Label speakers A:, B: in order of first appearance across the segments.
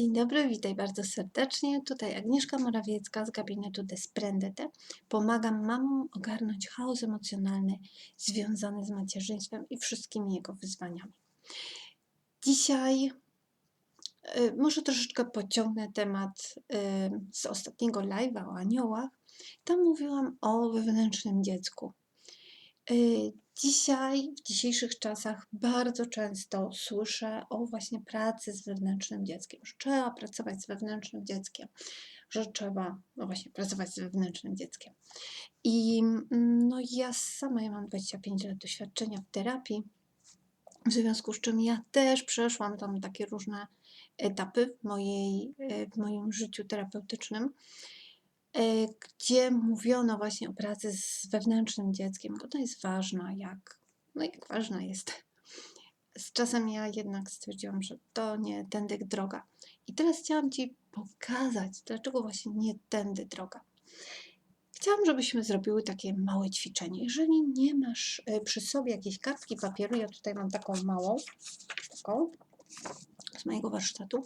A: Dzień dobry, witaj bardzo serdecznie. Tutaj Agnieszka Morawiecka z gabinetu Desprendete. Pomagam mamom ogarnąć chaos emocjonalny związany z macierzyństwem i wszystkimi jego wyzwaniami. Dzisiaj y, może troszeczkę pociągnę temat y, z ostatniego live'a o aniołach. Tam mówiłam o wewnętrznym dziecku. Y, Dzisiaj, w dzisiejszych czasach, bardzo często słyszę o właśnie pracy z wewnętrznym dzieckiem, że trzeba pracować z wewnętrznym dzieckiem, że trzeba, no właśnie, pracować z wewnętrznym dzieckiem. I mm, no, ja sama ja mam 25 lat doświadczenia w terapii, w związku z czym ja też przeszłam tam takie różne etapy w, mojej, e, w moim życiu terapeutycznym gdzie mówiono właśnie o pracy z wewnętrznym dzieckiem, bo to jest ważna, jak, no jak ważna jest. Z czasem ja jednak stwierdziłam, że to nie tędy droga. I teraz chciałam Ci pokazać, dlaczego właśnie nie tędy droga. Chciałam, żebyśmy zrobiły takie małe ćwiczenie. Jeżeli nie masz e, przy sobie jakiejś kartki papieru, ja tutaj mam taką małą, taką z mojego warsztatu.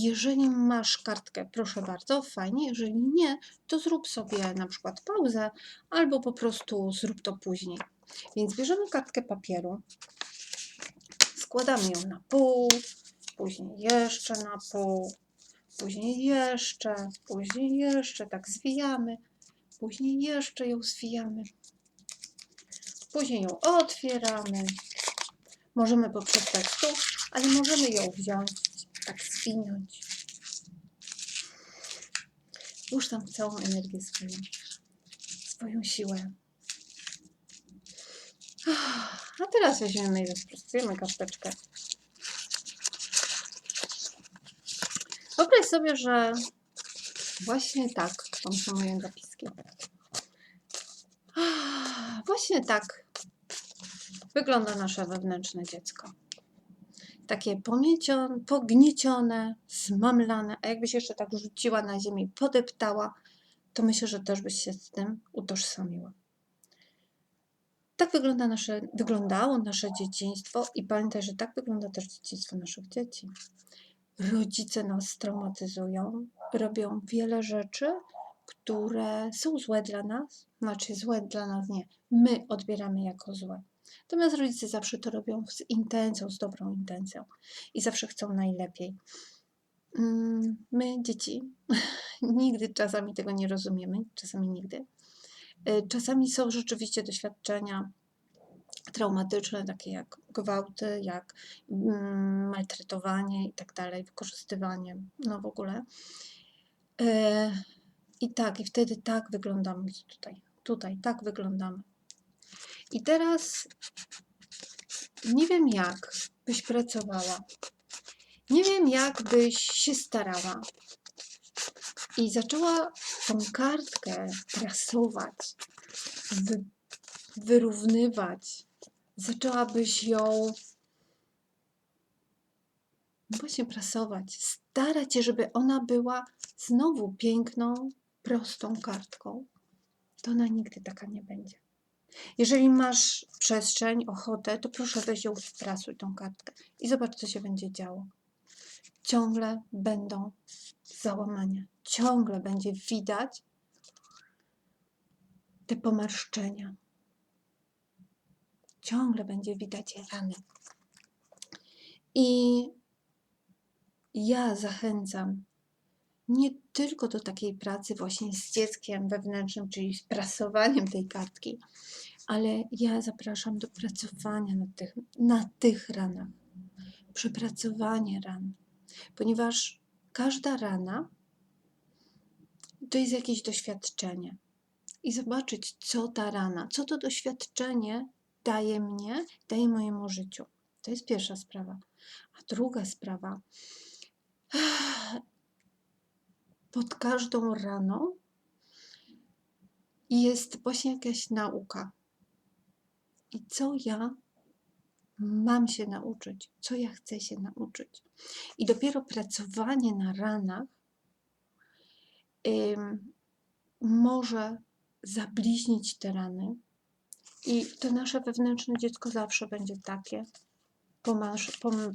A: Jeżeli masz kartkę, proszę bardzo, fajnie. Jeżeli nie, to zrób sobie na przykład pauzę albo po prostu zrób to później. Więc bierzemy kartkę papieru, składamy ją na pół, później jeszcze na pół, później jeszcze, później jeszcze, tak zwijamy, później jeszcze ją zwijamy, później ją otwieramy. Możemy poprzestać tu, ale możemy ją wziąć tak zwinąć. Włóż tam całą energię swoją, swoją siłę. A teraz weźmiemy i rozprostujemy karteczkę. Wyobraź sobie, że właśnie tak, są moje zapiski. Właśnie tak wygląda nasze wewnętrzne dziecko takie pomiecione, pogniecione, zmamlane, a jakbyś jeszcze tak rzuciła na ziemię, podeptała, to myślę, że też byś się z tym utożsamiła. Tak wygląda nasze, wyglądało nasze dzieciństwo i pamiętaj, że tak wygląda też dzieciństwo naszych dzieci. Rodzice nas traumatyzują, robią wiele rzeczy, które są złe dla nas, znaczy złe dla nas nie, my odbieramy jako złe. Natomiast rodzice zawsze to robią z intencją, z dobrą intencją i zawsze chcą najlepiej. Mm, my, dzieci, nigdy czasami tego nie rozumiemy, czasami nigdy. Y, czasami są rzeczywiście doświadczenia traumatyczne, takie jak gwałty, jak mm, maltretowanie i tak dalej, wykorzystywanie, no w ogóle. Y, I tak, i wtedy tak wyglądamy tutaj, tutaj, tak wyglądamy. I teraz nie wiem, jak byś pracowała. Nie wiem, jak byś się starała. I zaczęła tą kartkę prasować, wy, wyrównywać. Zaczęłabyś ją właśnie prasować. Starać się, żeby ona była znowu piękną, prostą kartką. To ona nigdy taka nie będzie. Jeżeli masz przestrzeń, ochotę, to proszę weź ją sprasuj tą kartkę i zobacz, co się będzie działo. Ciągle będą załamania, ciągle będzie widać te pomarszczenia. Ciągle będzie widać rany. I ja zachęcam nie tylko do takiej pracy właśnie z dzieckiem wewnętrznym, czyli z prasowaniem tej kartki, ale ja zapraszam do pracowania na tych, na tych ranach. Przepracowanie ran, ponieważ każda rana to jest jakieś doświadczenie. I zobaczyć, co ta rana, co to doświadczenie daje mnie, daje mojemu życiu. To jest pierwsza sprawa. A druga sprawa, pod każdą raną jest właśnie jakaś nauka. I co ja mam się nauczyć, co ja chcę się nauczyć. I dopiero pracowanie na ranach może zabliźnić te rany. I to nasze wewnętrzne dziecko zawsze będzie takie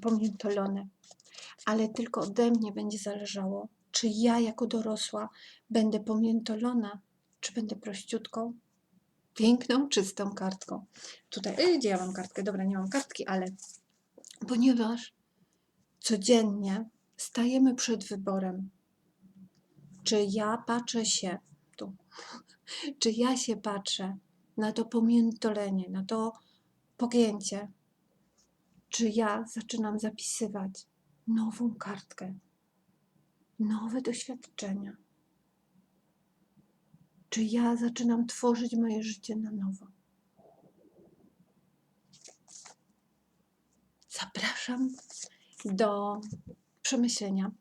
A: pomiętolone. ale tylko ode mnie będzie zależało, czy ja jako dorosła będę pomiętolona, czy będę prościutką, piękną, czystą kartką. Tutaj, y, gdzie ja mam kartkę? Dobra, nie mam kartki, ale ponieważ codziennie stajemy przed wyborem, czy ja patrzę się tu, czy ja się patrzę na to pomiętolenie, na to pogięcie, czy ja zaczynam zapisywać nową kartkę, nowe doświadczenia, czy ja zaczynam tworzyć moje życie na nowo. Zapraszam do przemyślenia.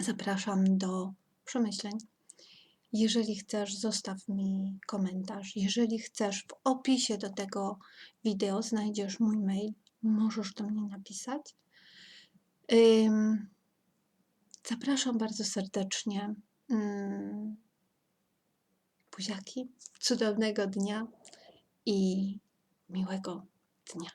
A: Zapraszam do przemyśleń. Jeżeli chcesz, zostaw mi komentarz. Jeżeli chcesz, w opisie do tego wideo znajdziesz mój mail. Możesz do mnie napisać. Ym, zapraszam bardzo serdecznie. Ym, buziaki, cudownego dnia i miłego dnia.